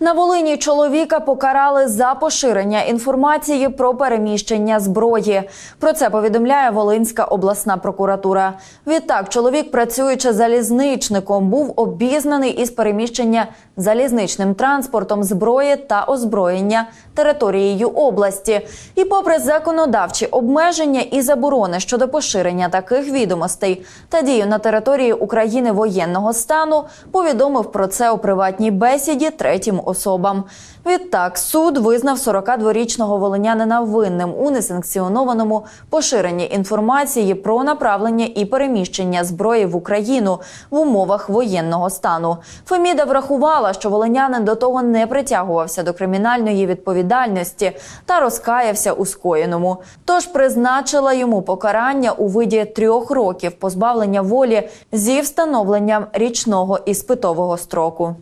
На Волині чоловіка покарали за поширення інформації про переміщення зброї. Про це повідомляє Волинська обласна прокуратура. Відтак, чоловік, працюючи залізничником, був обізнаний із переміщення залізничним транспортом зброї та озброєння територією області. І, попри законодавчі обмеження і заборони щодо поширення таких відомостей та дію на території України воєнного стану, повідомив про це у приватній бесіді третім особам. Відтак суд визнав 42-річного волинянина винним у несанкціонованому поширенні інформації про направлення і переміщення зброї в Україну в умовах воєнного стану. Феміда врахувала, що волинянин до того не притягувався до кримінальної відповідальності та розкаявся у скоєному. Тож призначила йому покарання у виді трьох років позбавлення волі зі встановленням річного іспитового строку.